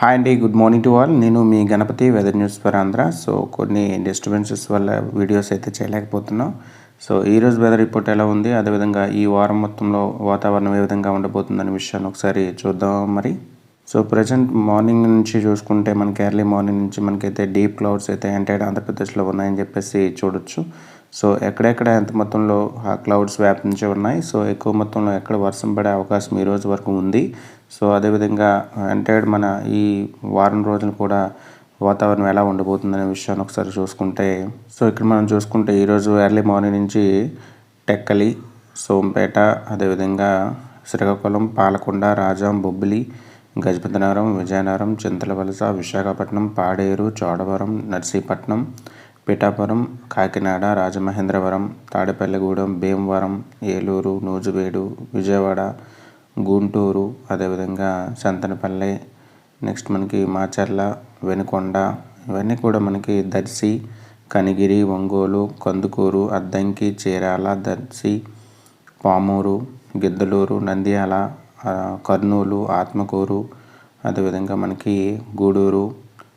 Hi అండి good morning to all నేను మీ Ganapathi weather news for Andhra so కొన్ని disturbances వల్ల వీడియోస్ అయితే చేయలేకపోతున్నాం. సో ఈరోజు వెదర్ రిపోర్ట్ ఎలా ఉంది? అదేవిధంగా ఈ వారం మొత్తంలో వాతావరణం ఏ విధంగా ఉండబోతుందనే విషయాన్ని ఒకసారి చూద్దాం మరి. సో ప్రజెంట్ మార్నింగ్ నుంచి చూసుకుంటే మనకి ఎర్లీ మార్నింగ్ నుంచి మనకైతే డీప్ క్లౌడ్స్ అయితే ఎంటైర్ ఆంధ్రప్రదేశ్లో ఉన్నాయని చెప్పేసి చూడొచ్చు. సో ఎక్కడెక్కడ ఎంత మొత్తంలో ఆ క్లౌడ్స్ వ్యాపించి ఉన్నాయి? సో ఎక్కువ మొత్తంలో ఎక్కడ వర్షం పడే అవకాశం ఈ రోజు వరకు ఉంది. సో అదేవిధంగా ఎంటైర్ మన ఈ వారం రోజులు కూడా వాతావరణం ఎలా ఉండబోతుందనే విషయాన్ని ఒకసారి చూసుకుంటే సో ఇక్కడ మనం చూసుకుంటే ఈరోజు ఎర్లీ మార్నింగ్ నుంచి టెక్కలి సోంపేట అదేవిధంగా శ్రీకాకుళం పాలకొండ రాజాం బొబ్బిలి గజపతినగరం విజయనగరం చింతలవలస విశాఖపట్నం పాడేరు చోడవరం నర్సీపట్నం పిఠాపురం కాకినాడ రాజమహేంద్రవరం తాడేపల్లిగూడెం భీమవరం ఏలూరు నూజివేడు విజయవాడ గుంటూరు అదేవిధంగా సంతనపల్లి నెక్స్ట్ మనకి మాచర్ల వెనుకొండ ఇవన్నీ కూడా మనకి దర్శి కనిగిరి ఒంగోలు కందుకూరు అద్దంకి చీరాల దర్శి పామూరు గిద్దలూరు నంద్యాల కర్నూలు ఆత్మకూరు అదేవిధంగా మనకి గూడూరు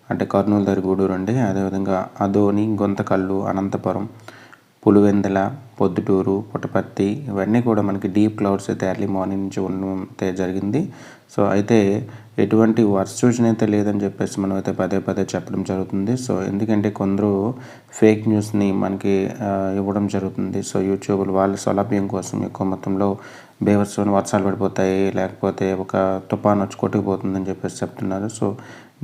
అంటే కర్నూలు దగ్గర గూడూరు అండి అదేవిధంగా అదోని గొంతకల్లు అనంతపురం పులివెందుల పొద్దుటూరు పుట్టపర్తి ఇవన్నీ కూడా మనకి డీప్ క్లౌడ్స్ అయితే ఎర్లీ మార్నింగ్ నుంచి ఉండతే జరిగింది. సో అయితే ఎటువంటి వర్ష సూచన అయితే లేదని చెప్పేసి మనం అయితే పదే పదే చెప్పడం జరుగుతుంది. సో ఎందుకంటే కొందరు ఫేక్ న్యూస్ని మనకి ఇవ్వడం జరుగుతుంది. సో యూట్యూబ్లు వాళ్ళ సౌలభ్యం కోసం ఎక్కువ మొత్తంలో బేవర్స్లోని వర్షాలు పడిపోతాయి లేకపోతే ఒక తుఫాన్ వచ్చి కొట్టుకుపోతుందని చెప్పేసి చెప్తున్నారు. సో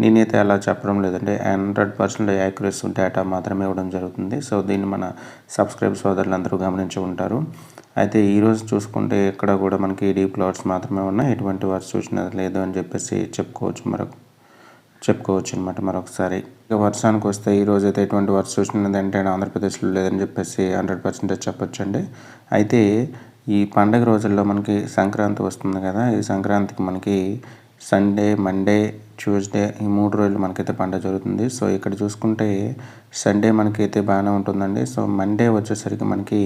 నేనైతే అలా చెప్పడం లేదంటే హండ్రెడ్ పర్సెంట్ యాక్యురస్ డేటా మాత్రమే ఇవ్వడం జరుగుతుంది. సో దీన్ని మన సబ్స్క్రైబ్ సోదరులు అందరూ గమనించి ఉంటారు. అయితే ఈరోజు చూసుకుంటే ఇక్కడ కూడా మనకి డీప్ ప్లాట్స్ మాత్రమే ఉన్నాయి. ఎటువంటి వర్ష సూచన లేదు అని చెప్పేసి చెప్పుకోవచ్చు మరొక చెప్పుకోవచ్చు అనమాట మరొకసారి. ఇక వర్షానికి వస్తే ఈరోజు అయితే ఎటువంటి వర్ష సూచన అంటే ఆంధ్రప్రదేశ్లో లేదని చెప్పేసి హండ్రెడ్ పర్సెంటేజ్ చెప్పొచ్చండి. అయితే ఈ పండగ రోజుల్లో మనకి సంక్రాంతి వస్తుంది కదా. ఈ సంక్రాంతికి మనకి సండే మండే ట్యూస్డే ఈ మూడు రోజులు మనకైతే పండుగ జరుగుతుంది. సో ఇక్కడ చూసుకుంటే సండే మనకైతే బాగానే ఉంటుందండి. సో మండే వచ్చేసరికి మనకి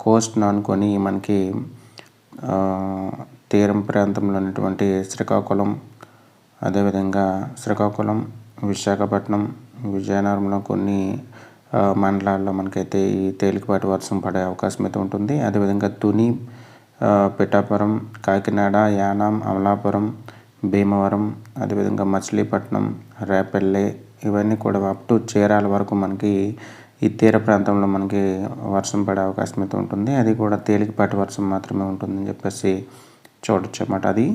కోస్ట్ను అనుకొని మనకి తీరం ప్రాంతంలో ఉన్నటువంటి శ్రీకాకుళం అదేవిధంగా శ్రీకాకుళం విశాఖపట్నం విజయనగరంలో కొన్ని మండలాల్లో మనకైతే ఈ తేలికపాటి వర్షం పడే అవకాశం అయితే ఉంటుంది. అదేవిధంగా తుని పిఠాపురం కాకినాడ యానాం అమలాపురం భీమవరం అదేవిధంగా మచిలీపట్నం రేపల్లె ఇవన్నీ కూడా అప్ టు చీరాల వరకు మనకి ఈ తీర ప్రాంతంలో మనకి వర్షం పడే అవకాశం అయితే ఉంటుంది. అది కూడా తేలికపాటి వర్షం మాత్రమే ఉంటుందని చెప్పేసి చూడొచ్చు అన్నమాట అది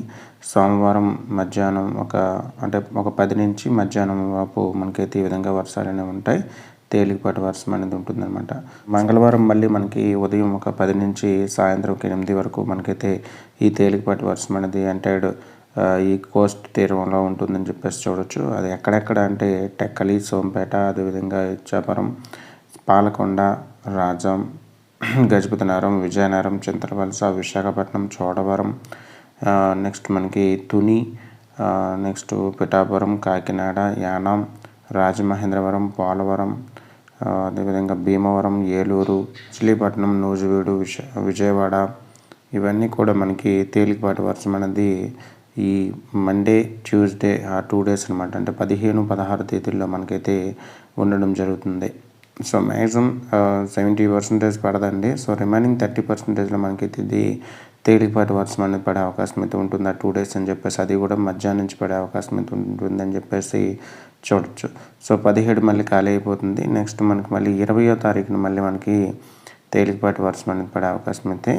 సోమవారం మధ్యాహ్నం ఒక అంటే ఒక పది నుంచి మధ్యాహ్నం వరకు మనకైతే ఈ విధంగా వర్షాలు అనేవి ఉంటాయి. తేలికపాటి వర్షం అనేది ఉంటుందన్నమాట. మంగళవారం మళ్ళీ మనకి ఉదయం ఒక పది నుంచి సాయంత్రం ఒక ఎనిమిది వరకు మనకైతే ఈ తేలికపాటి వర్షం అనేది ఎంటైర్డ్ ఈ కోస్ట్ తీరంలో ఉంటుందని చెప్పేసి చూడొచ్చు. అది ఎక్కడెక్కడ అంటే టెక్కలి సోంపేట అదేవిధంగా ఇచ్చాపురం పాలకొండ రాజం గజపతినగరం విజయనగరం చింతలవలస విశాఖపట్నం చోడవరం నెక్స్ట్ మనకి తుని నెక్స్ట్ పిఠాపురం కాకినాడ యానాం రాజమహేంద్రవరం పోలవరం అదేవిధంగా భీమవరం ఏలూరు మచిలీపట్నం నూజివీడు విజ విజయవాడ ఇవన్నీ కూడా మనకి తేలికపాటి వర్షం అనేది ఈ మండే ట్యూస్డే ఆ టూ డేస్ అనమాట అంటే పదిహేను పదహారు తేదీల్లో మనకైతే ఉండడం జరుగుతుంది. సో మ్యాక్సిమం సెవెంటీ పర్సెంటేజ్ పడదండి. సో రిమైనింగ్ థర్టీ పర్సెంటేజ్లో మనకి ఇది తేలికపాటి వర్షం అనేది పడే అవకాశం అయితే ఉంటుంది. ఆ టూ డేస్ అని చెప్పేసి అది కూడా మధ్యాహ్నం నుంచి పడే అవకాశం అయితే ఉంటుందని చెప్పేసి చూడొచ్చు. సో పదిహేడు మళ్ళీ ఖాళీ అయిపోతుంది. నెక్స్ట్ మనకి మళ్ళీ ఇరవయో తారీఖున మళ్ళీ మనకి తేలికపాటి వర్షం అనేది పడే అవకాశం అయితే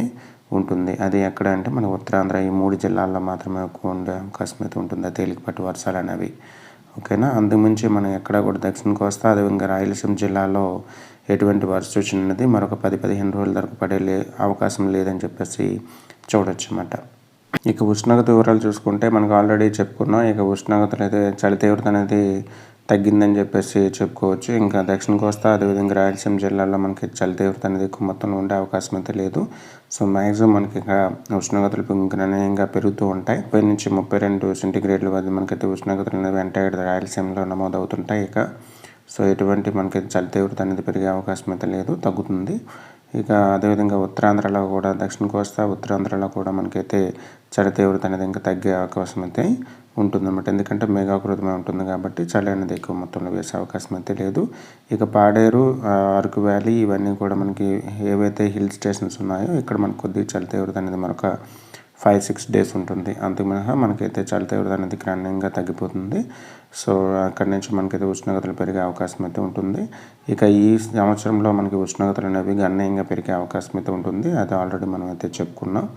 ఉంటుంది. అది ఎక్కడ అంటే మన ఉత్తరాంధ్ర ఈ మూడు జిల్లాల్లో మాత్రమే ఎక్కువ ఉండే అవకాశం అయితే ఉంటుంది. ఆ తేలికపాటి వర్షాలు అనేవి. ఓకేనా? అందుమించి మనం ఎక్కడ కూడా దక్షిణ కోస్తా అదేవిధంగా రాయలసీమ జిల్లాలో ఎటువంటి వర్షసూచన అనేది మరొక పది పదిహేను రోజుల వరకు పడే లే అవకాశం లేదని చెప్పేసి చూడొచ్చు అన్నమాట ఇక ఉష్ణోగ్రత వివరాలు చూసుకుంటే మనకు ఆల్రెడీ చెప్పుకున్నాం. ఇక ఉష్ణోగ్రతలు అయితే చలి తీవ్రత అనేది తగ్గిందని చెప్పేసి చెప్పుకోవచ్చు. ఇంకా దక్షిణ కోస్తా అదేవిధంగా రాయలసీమ జిల్లాలో మనకి చలి తీవ్రత అనేది ఎక్కువ మొత్తంలో ఉండే అవకాశం అయితే లేదు. సో మ్యాక్సిమం మనకి ఇంకా ఉష్ణోగ్రతలు గణనీయంగా పెరుగుతూ ఉంటాయి. ముప్పై నుంచి ముప్పై రెండు సెంటీగ్రేడ్ల వద్ద మనకైతే ఉష్ణోగ్రతలు అనేవి ఎంటైర్ రాయలసీమలో నమోదవుతుంటాయి ఇక. సో ఎటువంటి మనకి చలి తీవ్రత అనేది పెరిగే అవకాశం అయితే లేదు. తగ్గుతుంది. ఇక అదేవిధంగా ఉత్తరాంధ్రలో కూడా దక్షిణ కోస్తా ఉత్తరాంధ్రలో కూడా మనకైతే చలి తీవ్రత అనేది ఇంకా తగ్గే అవకాశం అయితే ఉంటుందన్నమాట. ఎందుకంటే మేఘాకృతమే ఉంటుంది కాబట్టి చలి అనేది ఎక్కువ మొత్తంలో వేసే అవకాశం అయితే లేదు. ఇక పాడేరు అరకు వ్యాలీ ఇవన్నీ కూడా మనకి ఏవైతే హిల్ స్టేషన్స్ ఉన్నాయో ఇక్కడ మనకు కొద్దిగా చలి తీవ్రత అనేది మరొక ఫైవ్ సిక్స్ డేస్ ఉంటుంది. అంతకు మినహా మనకైతే చలి తీవ్రత అనేది గణనీయంగా తగ్గిపోతుంది. సో అక్కడి నుంచి మనకైతే ఉష్ణోగ్రతలు పెరిగే అవకాశం అయితే ఉంటుంది. ఇక ఈ సంవత్సరంలో మనకి ఉష్ణోగ్రతలు అనేవి గణనీయంగా పెరిగే అవకాశం అయితే ఉంటుంది. అది ఆల్రెడీ మనం అయితే చెప్పుకున్నాం.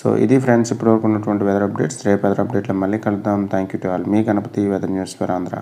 సో ఇది ఫ్రెండ్స్ ఇప్పటివరకు ఉన్నటువంటి వెదర్ అప్డేట్స్ రేపు వెదర్ అప్డేట్లో మళ్ళీ కలుద్దాం. Thank you to all me Ganapathi weather news for Andhra.